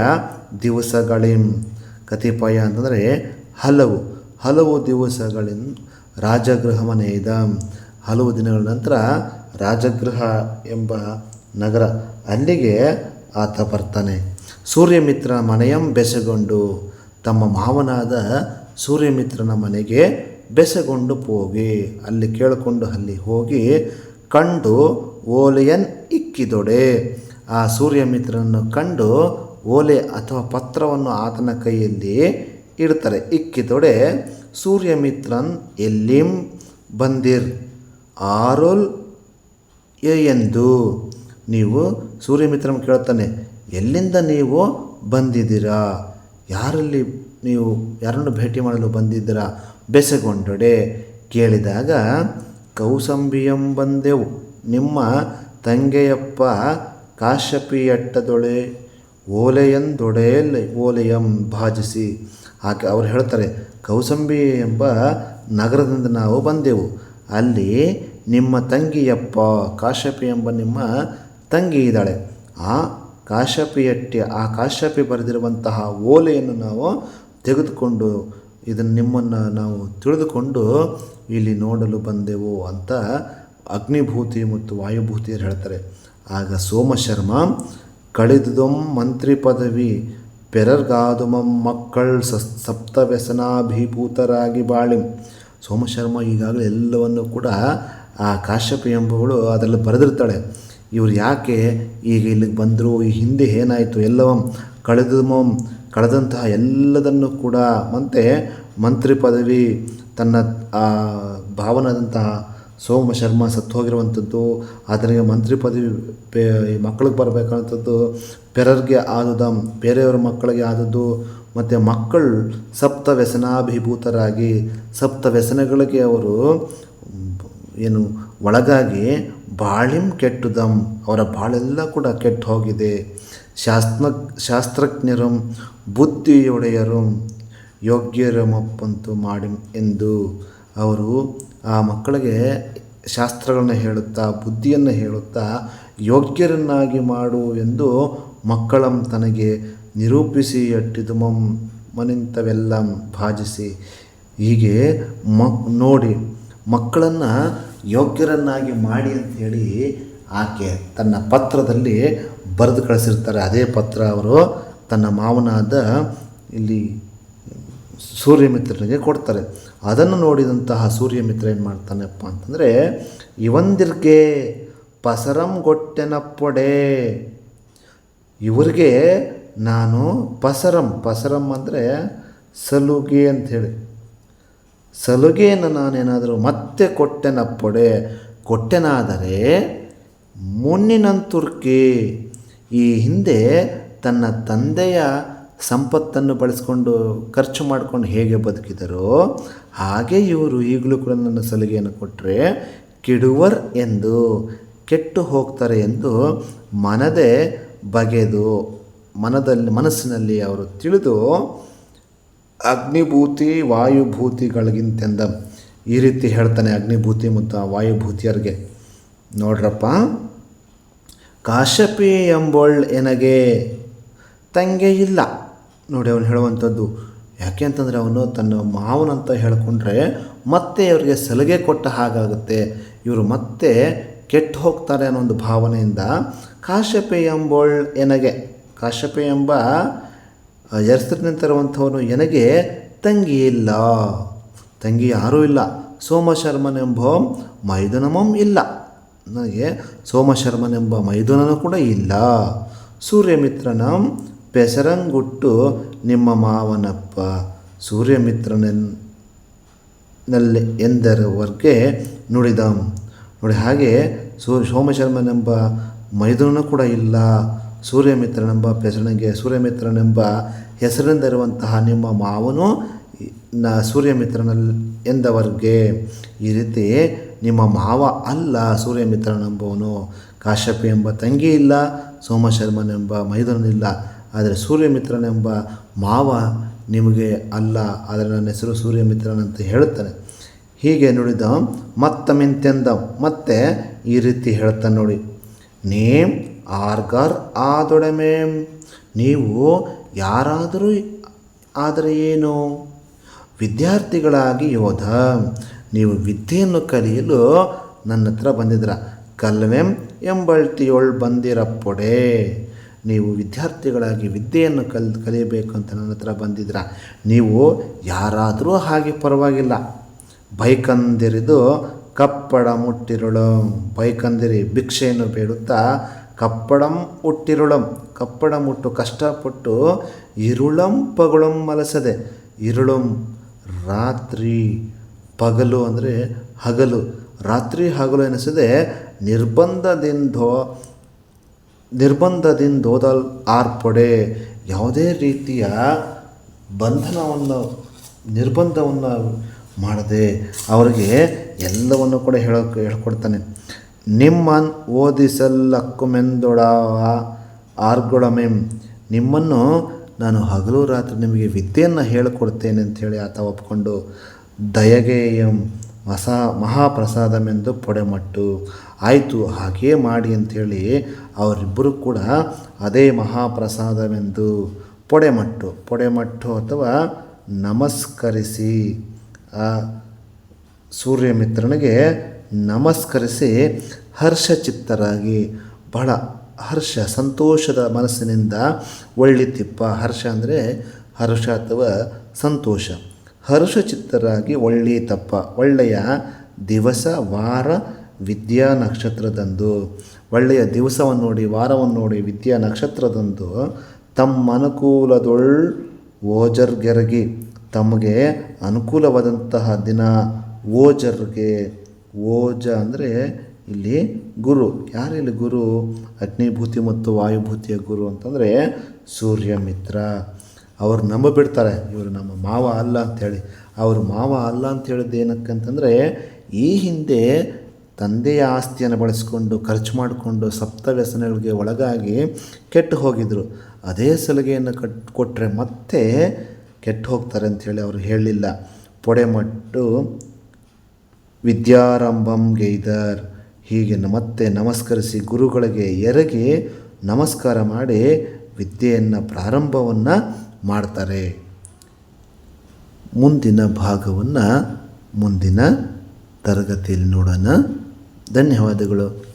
ದಿವಸಗಳಿಂ. ಕತಿಪಯ ಅಂತಂದರೆ ಹಲವು ಹಲವು ದಿವಸಗಳಿಂದ ರಾಜಗೃಹ ಮನೆಯಿದ ಹಲವು ದಿನಗಳ ನಂತರ ರಾಜಗೃಹ ಎಂಬ ನಗರ ಅಲ್ಲಿಗೆ ಆತ ಬರ್ತಾನೆ. ಸೂರ್ಯಮಿತ್ರ ಮನೆಯಂ ಬೆಸಗೊಂಡು, ತಮ್ಮ ಮಾವನಾದ ಸೂರ್ಯಮಿತ್ರನ ಮನೆಗೆ ಬೆಸಗೊಂಡು ಹೋಗಿ ಅಲ್ಲಿ ಕೇಳಿಕೊಂಡು ಅಲ್ಲಿ ಹೋಗಿ ಕಂಡು ಓಲೆಯನ್ ಇಕ್ಕಿದೊಡೆ. ಆ ಸೂರ್ಯಮಿತ್ರನನ್ನು ಕಂಡು ಓಲೆ ಅಥವಾ ಪತ್ರವನ್ನು ಆತನ ಕೈಯಲ್ಲಿ ಇಡ್ತಾರೆ. ಇಕ್ಕಿದೊಡೆ, ಸೂರ್ಯಮಿತ್ರನ್, ಎಲ್ಲಿಂ ಬಂದಿರ್? ಆರೋಲ್ ಎಂದು ನೀವು ಸೂರ್ಯಮಿತ್ರನ ಕೇಳ್ತಾನೆ, ಎಲ್ಲಿಂದ ನೀವು ಬಂದಿದ್ದೀರಾ? ಯಾರಲ್ಲಿ ನೀವು ಯಾರನ್ನು ಭೇಟಿ ಮಾಡಲು ಬಂದಿದ್ದೀರಾ? ಬೆಸಗೊಂಡೊಡೆ. ಕೇಳಿದಾಗ ಕೌಸಂಬಿಯಂ ಬಂದೆವು. ನಿಮ್ಮ ತಂಗೆಯಪ್ಪ ಕಾಶ್ಯಪಿಯಟ್ಟದೊಳೆ, ಓಲೆಯಂದೊಡೆಯಲ್ಲಿ ಓಲೆಯಂ ಭಾಜಿಸಿ. ಆಕೆ ಅವ್ರು ಹೇಳ್ತಾರೆ, ಕೌಸಂಬಿ ಎಂಬ ನಗರದಿಂದ ನಾವು ಬಂದೆವು. ಅಲ್ಲಿ ನಿಮ್ಮ ತಂಗಿಯಪ್ಪ ಕಾಶ್ಯಪಿ ಎಂಬ ನಿಮ್ಮ ತಂಗಿ ಇದ್ದಾಳೆ. ಆ ಕಾಶ್ಯಪಿಯಟ್ಟಿ, ಆ ಕಾಶ್ಯಪಿ ಬರೆದಿರುವಂತಹ ಓಲೆಯನ್ನು ನಾವು ತೆಗೆದುಕೊಂಡು ಇದನ್ನು ನಿಮ್ಮನ್ನು ನಾವು ತಿಳಿದುಕೊಂಡು ಇಲ್ಲಿ ನೋಡಲು ಬಂದೆವು ಅಂತ ಅಗ್ನಿಭೂತಿ ಮತ್ತು ವಾಯುಭೂತಿಯರು ಹೇಳ್ತಾರೆ. ಆಗ ಸೋಮಶರ್ಮ, ಕಳೆದುದೊಂ ಮಂತ್ರಿ ಪದವಿ, ಪೆರರ್ಗಾದುಮಂ ಮಕ್ಕಳ್ ಸಸ್ ಸಪ್ತ ವ್ಯಸನಾಭಿಭೂತರಾಗಿ ಬಾಳಿಂ. ಸೋಮಶರ್ಮ ಈಗಾಗಲೇ ಎಲ್ಲವನ್ನು ಕೂಡ ಆ ಕಾಶ್ಯಪ ಎಂಬುವಳು ಅದರಲ್ಲಿ ಬರೆದಿರ್ತಾಳೆ. ಇವರು ಯಾಕೆ ಈಗ ಇಲ್ಲಿಗೆ ಬಂದರು? ಈ ಹಿಂದೆ ಏನಾಯಿತು? ಎಲ್ಲವಂ ಕಳೆದುಮಂ, ಕಳೆದಂತಹ ಎಲ್ಲದನ್ನು ಕೂಡ, ಮತ್ತೆ ಮಂತ್ರಿ ಪದವಿ ತನ್ನ, ಆ, ಭಾವನಾದಂತಹ ಸೋಮ ಶರ್ಮ ಸತ್ತು ಹೋಗಿರುವಂಥದ್ದು ಅದರಿಗೆ ಮಂತ್ರಿ ಪದವಿ ಈ ಮಕ್ಕಳಿಗೆ ಬರಬೇಕಾದಂಥದ್ದು, ಪೆರರ್ಗೆ ಆದುದಂ ಬೇರೆಯವರ ಮಕ್ಕಳಿಗೆ ಆದದ್ದು, ಮತ್ತು ಮಕ್ಕಳು ಸಪ್ತ ವ್ಯಸನಾಭಿಭೂತರಾಗಿ, ಸಪ್ತ ವ್ಯಸನಗಳಿಗೆ ಅವರು ಏನು ಒಳಗಾಗಿ ಬಾಳಿಂ ಕೆಟ್ಟುದಂ ಅವರ ಬಾಳೆಲ್ಲ ಕೂಡ ಕೆಟ್ಟು ಹೋಗಿದೆ ಶಾಸ್ತ್ರ ಶಾಸ್ತ್ರಜ್ಞರು, ಬುದ್ಧಿಯೊಡೆಯರು ಯೋಗ್ಯರಮಪ್ಪಂತು ಮಾಡಿ ಎಂದು ಅವರು ಆ ಮಕ್ಕಳಿಗೆ ಶಾಸ್ತ್ರಗಳನ್ನು ಹೇಳುತ್ತಾ, ಬುದ್ಧಿಯನ್ನು ಹೇಳುತ್ತಾ, ಯೋಗ್ಯರನ್ನಾಗಿ ಮಾಡು ಎಂದು ಮಕ್ಕಳಂ ತನಗೆ ನಿರೂಪಿಸಿ ಅಟ್ಟಿದು ಮಂ ಮನಿಂತವೆಲ್ಲ ಭಾಜಿಸಿ. ಹೀಗೆ ಮ ನೋಡಿ, ಮಕ್ಕಳನ್ನು ಯೋಗ್ಯರನ್ನಾಗಿ ಮಾಡಿ ಅಂಥೇಳಿ ಆಕೆ ತನ್ನ ಪತ್ರದಲ್ಲಿ ಬರೆದು ಕಳಿಸಿರ್ತಾರೆ. ಅದೇ ಪತ್ರ ಅವರು ತನ್ನ ಮಾವನಾದ ಇಲ್ಲಿ ಸೂರ್ಯಮಿತ್ರನಿಗೆ ಕೊಡ್ತಾರೆ. ಅದನ್ನು ನೋಡಿದಂತಹ ಸೂರ್ಯಮಿತ್ರ ಏನು ಮಾಡ್ತಾನಪ್ಪ ಅಂತಂದರೆ, ಇವಂದಿರ್ಗೆ ಪಸರಂ ಗೊಟ್ಟೆನಪ್ಪೊಡೆ ಇವರಿಗೆ ನಾನು ಪಸರಂ. ಪಸರಂ ಅಂದರೆ ಸಲುಗೆ ಅಂಥೇಳಿ ಸಲುಗೆಯನ್ನು ನಾನೇನಾದರೂ ಮತ್ತೆ ಕೊಟ್ಟೆನಪ್ಪೊಡೆ ಕೊಟ್ಟೆನಾದರೆ ಮುನ್ನಿನಂತುರ್ಕಿ ಈ ಹಿಂದೆ ತನ್ನ ತಂದೆಯ ಸಂಪತ್ತನ್ನು ಬಳಸ್ಕೊಂಡು ಖರ್ಚು ಮಾಡಿಕೊಂಡು ಹೇಗೆ ಬದುಕಿದರೋ ಹಾಗೆ ಇವರು ಈಗಲೂ ಕೂಡ ನನ್ನ ಸಲಿಗೆಯನ್ನು ಕೊಟ್ಟರೆ ಕೆಡುವರ್ ಎಂದು, ಕೆಟ್ಟು ಹೋಗ್ತಾರೆ ಎಂದು ಮನದೇ ಬಗೆದು ಮನದಲ್ಲಿ, ಮನಸ್ಸಿನಲ್ಲಿ ಅವರು ತಿಳಿದು ಅಗ್ನಿಭೂತಿ ವಾಯುಭೂತಿಗಳಿಗಿಂತೆಂದ ಈ ರೀತಿ ಹೇಳ್ತಾನೆ ಅಗ್ನಿಭೂತಿ ಮತ್ತು ವಾಯುಭೂತಿಯರಿಗೆ. ನೋಡ್ರಪ್ಪ, ಕಾಶಪಿ ಎಂಬೋಳ್ ಎನಗೆ ತಂಗೆ ಇಲ್ಲ ನೋಡಿ ಅವನು ಹೇಳುವಂಥದ್ದು. ಯಾಕೆ ಅಂತಂದರೆ ಅವನು ತನ್ನ ಮಾವನಂತ ಹೇಳಿಕೊಂಡ್ರೆ ಮತ್ತೆ ಇವರಿಗೆ ಸಲಿಗೆ ಕೊಟ್ಟ ಹಾಗಾಗುತ್ತೆ. ಇವರು ಮತ್ತೆ ಕೆಟ್ಟು ಹೋಗ್ತಾರೆ ಅನ್ನೋ ಒಂದು ಭಾವನೆಯಿಂದ ಕಾಶ್ಯಪೆ ಎಂಬೋಳ್ ಎನಗೆ, ಕಾಶ್ಯಪೆ ಎಂಬ ಹೆಸರಿನಿಂತಿರುವಂಥವನು ಎನಗೆ ತಂಗಿ ಇಲ್ಲ. ತಂಗಿ ಯಾರೂ ಇಲ್ಲ. ಸೋಮಶರ್ಮನೆಂಬ ಮೈದುನಮಂ ಇಲ್ಲ. ನನಗೆ ಸೋಮಶರ್ಮನೆಂಬ ಮೈದುನನು ಕೂಡ ಇಲ್ಲ. ಸೂರ್ಯಮಿತ್ರನ ಪೆಸರಂಗುಟ್ಟು ನಿಮ್ಮ ಮಾವನಪ್ಪ ಸೂರ್ಯಮಿತ್ರನಲ್ಲಿ ನಲ್ಲಿ ಎಂದರವರೆಗೆ ನುಡಿದ. ನೋಡಿ ಹಾಗೆ ಸೂ, ಸೋಮಶರ್ಮನೆಂಬ ಮೈದುನ ಕೂಡ ಇಲ್ಲ. ಸೂರ್ಯಮಿತ್ರನೆಂಬ ಪೆಸರನಿಗೆ ಸೂರ್ಯಮಿತ್ರನೆಂಬ ಹೆಸರಿನಿಂದ ಇರುವಂತಹ ನಿಮ್ಮ ಮಾವನು ನ ಸೂರ್ಯಮಿತ್ರನಲ್ಲಿ ಎಂದವರೆಗೆ. ಈ ರೀತಿ ನಿಮ್ಮ ಮಾವ ಅಲ್ಲ ಸೂರ್ಯಮಿತ್ರನೆಂಬವನು. ಕಾಶ್ಯಪ ಎಂಬ ತಂಗಿ ಇಲ್ಲ, ಸೋಮಶರ್ಮನೆಂಬ ಮೈದುನನಿಲ್ಲ. ಆದರೆ ಸೂರ್ಯಮಿತ್ರನೆಂಬ ಮಾವ ನಿಮಗೆ ಅಲ್ಲ, ಆದರೆ ನನ್ನ ಹೆಸರು ಸೂರ್ಯಮಿತ್ರನಂತ ಹೇಳುತ್ತಾನೆ. ಹೀಗೆ ನುಡಿದ ಮತ್ತಮಿಂತೆಂದ, ಮತ್ತೆ ಈ ರೀತಿ ಹೇಳ್ತಾನೆ ನೋಡಿ. ನೇಮ್ ಆರ್ಗಾರ್ ಆದೊಡಮೇಮ್ ನೀವು ಯಾರಾದರೂ ಆದರೆ ಏನು? ವಿದ್ಯಾರ್ಥಿಗಳಾಗಿ ಯೋಧ, ನೀವು ವಿದ್ಯೆಯನ್ನು ಕಲಿಯಲು ನನ್ನ ಹತ್ರ ಬಂದಿದ್ರ ಕಲ್ವೆಂ ಎಂಬಳ್ತಿಯೊಳ್ ಬಂದಿರಪ್ಪೊಡೆ. ನೀವು ವಿದ್ಯಾರ್ಥಿಗಳಾಗಿ ವಿದ್ಯೆಯನ್ನು ಕಲ್, ಕಲಿಯಬೇಕು ಅಂತ ನನ್ನ ಹತ್ರ ಬಂದಿದ್ರ? ನೀವು ಯಾರಾದರೂ ಹಾಗೆ ಪರವಾಗಿಲ್ಲ. ಬೈಕಂದಿರಿದು ಕಪ್ಪಡ ಮುಟ್ಟಿರುಳು. ಬೈಕಂದಿರಿ ಭಿಕ್ಷೆಯನ್ನು ಬೇಡುತ್ತಾ ಕಪ್ಪಡಂ ಹುಟ್ಟಿರುಳಂ ಕಪ್ಪಡ ಮುಟ್ಟು ಕಷ್ಟಪಟ್ಟು ಇರುಳಂ ಪಗುಳಂ ಮಲಸದೆ. ಇರುಳಂ ರಾತ್ರಿ ಪಗಲು ಅಂದರೆ ಹಗಲು. ರಾತ್ರಿ ಹಗಲು ಎನಿಸದೆ ನಿರ್ಬಂಧದಿಂದೋ ನಿರ್ಬಂಧದಿಂದ ಓದಲ್ ಆರ್ಪಡೆ ಯಾವುದೇ ರೀತಿಯ ಬಂಧನವನ್ನು, ನಿರ್ಬಂಧವನ್ನು ಮಾಡದೆ ಅವರಿಗೆ ಎಲ್ಲವನ್ನು ಕೂಡ ಹೇಳೋಕೆ ಹೇಳ್ಕೊಡ್ತಾನೆ. ನಿಮ್ಮನ್ ಓದಿಸಲ್ಲಕ್ಕುಮೆಂದೊಡ ಆರ್ಗೊಡಮೆಂ ನಿಮ್ಮನ್ನು ನಾನು ಹಗಲು ರಾತ್ರಿ ನಿಮಗೆ ವಿದ್ಯೆಯನ್ನು ಹೇಳಿಕೊಡ್ತೇನೆ ಅಂಥೇಳಿ ಆತ ಒಪ್ಕೊಂಡು ದಯಗೇಯಂ ಹೊಸ ಮಹಾಪ್ರಸಾದಮೆಂದು ಪೊಡೆಮಟ್ಟು. ಆಯಿತು, ಹಾಗೇ ಮಾಡಿ ಅಂಥೇಳಿ ಅವರಿಬ್ಬರು ಕೂಡ ಅದೇ ಮಹಾಪ್ರಸಾದವೆಂದು ಪೊಡೆಮಟ್ಟು. ಪೊಡೆಮಟ್ಟು ಅಥವಾ ನಮಸ್ಕರಿಸಿ. ಆ ಸೂರ್ಯಮಿತ್ರನಿಗೆ ನಮಸ್ಕರಿಸಿ ಹರ್ಷಚಿತ್ತರಾಗಿ, ಬಹಳ ಹರ್ಷ, ಸಂತೋಷದ ಮನಸ್ಸಿನಿಂದ ಒಳ್ಳಿತಿಪ್ಪ ಹರ್ಷ ಅಂದರೆ ಹರ್ಷ ಅಥವಾ ಸಂತೋಷ. ಹರ್ಷಚಿತ್ತರಾಗಿ ಒಳ್ಳೆಯ ತಪ್ಪ, ಒಳ್ಳೆಯ ದಿವಸ, ವಾರ, ವಿದ್ಯಾ ನಕ್ಷತ್ರದಂದು. ಒಳ್ಳೆಯ ದಿವಸವನ್ನು ನೋಡಿ, ವಾರವನ್ನು ನೋಡಿ, ವಿದ್ಯಾ ನಕ್ಷತ್ರದಂದು ತಮ್ಮ ಅನುಕೂಲದೊಳ್ ಓಜರ್ಗೆರಗಿ, ತಮಗೆ ಅನುಕೂಲವಾದಂತಹ ದಿನ ಓಜರ್ಗೆ. ಓಜ ಅಂದರೆ ಇಲ್ಲಿ ಗುರು. ಯಾರಿಲ್ಲಿ ಗುರು? ಅಗ್ನಿಭೂತಿ ಮತ್ತು ವಾಯುಭೂತಿಯ ಗುರು ಅಂತಂದರೆ ಸೂರ್ಯಮಿತ್ರ ಅವ್ರು ನಂಬಿಬಿಡ್ತಾರೆ ಇವರು ನಮ್ಮ ಮಾವ ಅಲ್ಲ ಅಂಥೇಳಿ ಅವರು ಮಾವ ಅಲ್ಲ ಅಂತ ಹೇಳಿದ್ದು ಏನಕ್ಕಂತಂದರೆ, ಈ ಹಿಂದೆ ತಂದೆಯ ಆಸ್ತಿಯನ್ನು ಬಳಸಿಕೊಂಡು, ಖರ್ಚು ಮಾಡಿಕೊಂಡು ಸಪ್ತ ವ್ಯಸನಗಳಿಗೆ ಒಳಗಾಗಿ ಕೆಟ್ಟು ಹೋಗಿದ್ದರು ಅದೇ ಸಲಿಗೆಯನ್ನು ಕಟ್ ಕೊಟ್ಟರೆ ಮತ್ತೆ ಕೆಟ್ಟು ಹೋಗ್ತಾರೆ ಅಂಥೇಳಿ ಅವರು ಹೇಳಲಿಲ್ಲ. ಪೊಡೆಮಟ್ಟು ವಿದ್ಯಾರಂಭಂ ಗೈದರ್ ಹೀಗೆ ಮತ್ತೆ ನಮಸ್ಕರಿಸಿ ಗುರುಗಳಿಗೆ ಎರಗಿ ನಮಸ್ಕಾರ ಮಾಡಿ ವಿದ್ಯೆಯನ್ನು ಪ್ರಾರಂಭವನ್ನು ಮಾಡ್ತಾರೆ. ಮುಂದಿನ ಭಾಗವನ್ನು ಮುಂದಿನ ತರಗತಿಯಲ್ಲಿ ನೋಡೋಣ. ಧನ್ಯವಾದಗಳು.